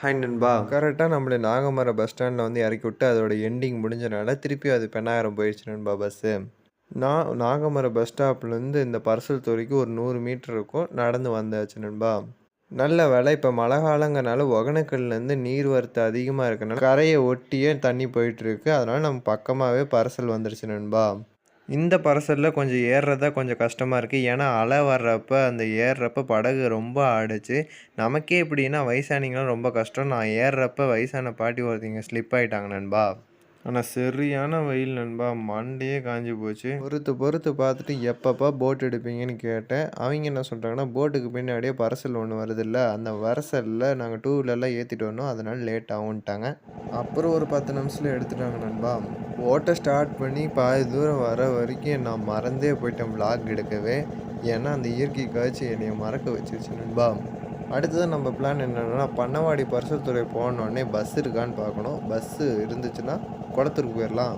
Hi நண்பா. கரெக்டாக நம்மளை நாகமர பஸ் ஸ்டாண்டில் வந்து இறக்கி விட்டு அதோட எண்டிங் முடிஞ்சனால திருப்பி அது பெண்ணாயிரம் போயிடுச்சு நண்பா பஸ்ஸு நான் நாகமர பஸ் ஸ்டாப்லேருந்து இந்த பர்சல் துறைக்கு ஒரு நூறு மீட்டர் இருக்கும் நடந்து வந்தாச்சு நண்பா. நல்ல வேலை இப்போ மழை காலங்கனால ஒகனக்கல்லேருந்து நீர் வரத்து அதிகமாக இருக்கனால கரையை ஒட்டியே தண்ணி போயிட்டுருக்கு அதனால் நம்ம பக்கமாகவே பரிசல் வந்துருச்சு நண்பா. இந்த பரிசலில் கொஞ்சம் ஏறுறதா கொஞ்சம் கஷ்டமாக இருக்குது ஏன்னா அலை வர்றப்ப அந்த ஏறுறப்ப படகு ரொம்ப ஆடிச்சு. நமக்கே இப்படின்னா வயசானிங்களாம் ரொம்ப கஷ்டம். நான் ஏறுறப்ப வயசான பாட்டி ஒருத்தங்க ஸ்லிப் ஆகிட்டாங்க நண்பா. ஆனால் சரியான வெயில் நண்பா மண்டையே காஞ்சி போச்சு. பொறுத்து பொறுத்து பார்த்துட்டு எப்பப்பா போட் எடுப்பீங்கன்னு கேட்டேன். அவங்க என்ன சொல்கிறாங்கன்னா போட்டுக்கு பின்னாடியே பரசல் ஒன்று வருதுல்ல அந்த வரசலில் நாங்கள் டூ வீலர்லாம் ஏற்றிட்டு வரணும் அதனால் லேட் ஆகும்ட்டாங்க. அப்புறம் ஒரு பத்து நிமிஷத்தில் எடுத்துட்டாங்க நண்பா. ஓட்ட ஸ்டார்ட் பண்ணி பாதி தூரம் வர வரைக்கும் நான் மறந்தே போயிட்டேன் vlog எடுக்கவே. ஏன்னா அந்த இயற்கை காட்சி என்னை மறக்க வச்சிருச்சு நண்பா. அடுத்தது நம்ம பிளான் என்னென்னா பண்ணவாடி பரிசல் துறை போனோடனே பஸ் இருக்கான்னு பார்க்கணும். பஸ்ஸு இருந்துச்சுன்னா குளத்தூருக்கு போயிடலாம்